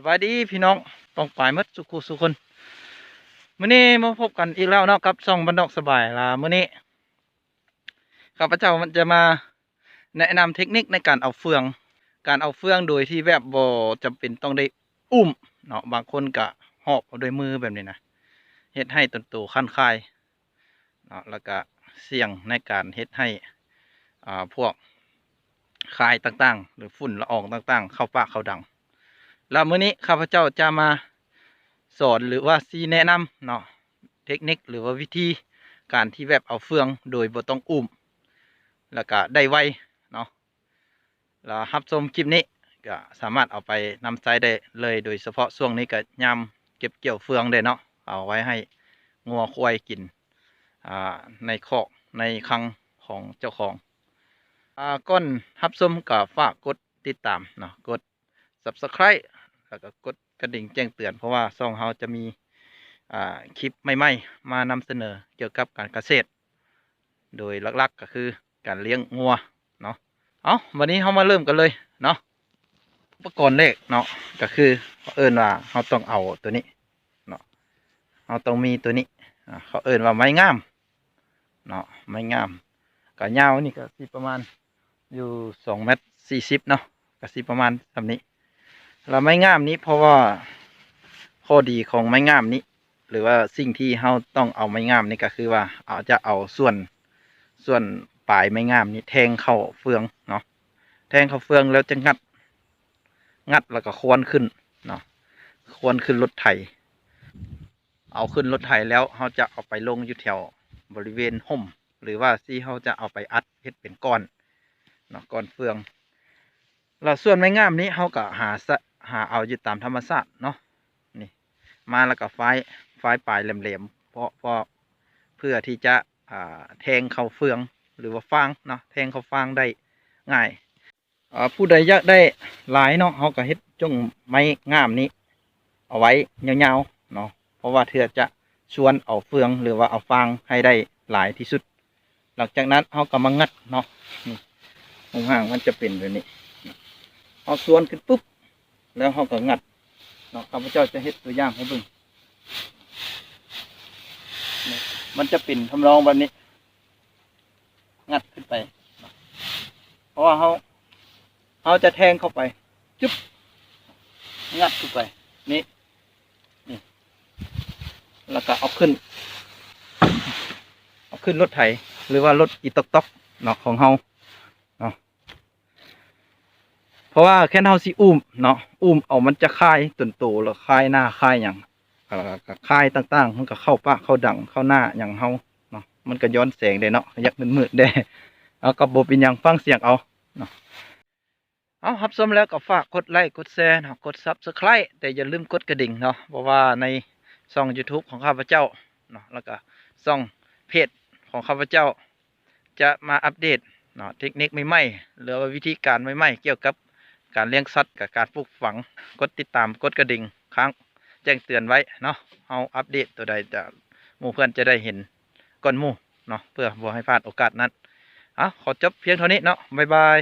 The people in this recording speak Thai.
สวัสดีพี่น้องต้องปลายมดสุขุสุคนมื้อนี้มาพบกันอีกแล้วเนาะกับช่องบันดอกสบายล่ะมื้อนี้ข้าพเจ้ามันจะมาแนะนำเทคนิคในการเอาเฟือง การเอาเฟืองโดยที่แบบบ่จำเป็นต้องได้อุ้มเนาะบางคนก็หอบเอาด้วยมือแบบนี้นะเฮ็ดให้ต้นโตคันคายเนาะแล้วก็เสี่ยงในการเฮ็ดให้อ่าพวกคายต่างๆ หรือฝุ่นละอองต่างๆ เข้าปากเข้าดัง แล้วมื้อนี้ข้าพเจ้าจะมาสอนหรือว่าซีแนะนำเนาะเทคนิคหรือว่าวิธีการที่แบบเอาเฟืองโดยบ่ต้องอุ้ม แล้วก็ได้ไวเนาะแล้วรับชมคลิปนี้ก็สามารถเอาไปนำใช้ได้เลยโดยเฉพาะช่วงนี้ก็ยามเก็บเกี่ยวเฟืองได้เนาะเอาไว้ให้งัวควายกินอ่าในคอกในคลังของเจ้าของอ่าก้อนรับชมก็ฝากกดติดตามเนาะกด subscribe แล้วก็กดกระดิ่งแจ้งเตือน เพราะว่าช่องเราจะมีคลิปใหม่ๆมานำเสนอเกี่ยวกับการเกษตร โดยหลักๆก็คือการเลี้ยงงัวเนาะเอาวันนี้เรามาเริ่มกันเลยเนาะอุปกรณ์แรกเนาะก็คือเขาเอิ้นว่าเราต้องเอาตัวนี้เนาะเราต้องมีตัวนี้เขาเอิ้นว่าไม้งามเนาะไม้งามก็ยาวนี่ก็สิประมาณอยู่สองเมตรสี่สิบเนาะก็สิประมาณแบบนี้ เราไม้งามนี้เพราะว่าข้อดีของไม้งามนี้ หรือว่าสิ่งที่เราต้องเอาไม้งามนี่ก็คือว่าเอาจะเอาส่วนส่วนปลายไม้งามนี้แทงเข้าเฟืองเนาะแทงเข้าเฟืองแล้วจะงัด งัดแล้วก็ควนขึ้นเนาะควนขึ้นรถไถ เอาขึ้นรถไถแล้วเราจะเอาไปลงอยู่แถวบริเวณห่ม หรือว่าที่เราจะเอาไปอัดเฮ็ดเป็นก้อนเนาะก้อนเฟืองเราส่วนไม้งามนี้เขาก็หาส หาเอาอยู่ตามธรรมชาติเนาะนี่มาแล้วก็ไฟไฟปลายแหลมๆเพราะเพราะเพื่อที่จะอ่าแทงเขาเฟืองหรือว่าฟางเนาะแทงเขาฟางได้ง่ายอ่าผู้ใดอยากได้หลายเนาะเขาก็เฮ็ดจงไม้งามนี้ เอาไว้ยาวๆเนาะเพราะว่าเธอจะชวนเอาเฟืองหรือว่าเอาฟางให้ได้หลายที่สุด หลังจากนั้นเขาก็มางัดเนาะนี่ห่างมันจะเป็นแบบนี้เอาส่วนขึ้นปุ๊บ แล้วเขาก็งัดเนาะข้าพเจ้าจะเฮ็ดตัวอย่างให้เบิ่งมันจะเป็นทำนองแบบนี้ งัดขึ้นไป เพราะว่าเขาเขาจะแทงเข้าไปจุ๊บ งัดขึ้นไป นี่นี่แล้วก็เอาขึ้น เอาขึ้นรถไถ หรือว่ารถอีตอกตอกเนาะของเฮา เพราะว่าแค่เฮาสิอุ้มเนาะอุ้มเอามันจะคายต้นโตแล้วคายหน้าคายอย่างคายต่างๆ มันก็เข้าปาเข้าดังเข้าหน้าอย่างเฮาเนาะมันก็ย้อนแสงได้เนาะยากมืดๆได้เอาก็บ่เป็นหยังฟังเสียงเอาเนาะเอาครับสมแล้วก็ฝากกดไลค์กดแชร์เนาะกด Subscribe แต่อย่าลืมกดกระดิ่งเนาะเพราะว่าในช่อง YouTube ของข้าพเจ้าเนาะแล้วก็ช่องเพจของข้าพเจ้า จะมาอัปเดตเนาะเทคนิคใหม่ๆหรือว่าวิธีการใหม่ๆเกี่ยวกับ การเลี้ยงสัตว์กับการปลูกฝัง กดติดตามกดกระดิ่งค้างแจ้งเตือนไว้เนาะเอาอัปเดตตัวใดจะหมู่เพื่อนจะได้เห็นก่อนหมู่เนาะเพื่อบ่ให้พลาดโอกาสนั้นอะขอจบเพียงเท่านี้เนาะบ๊ายบาย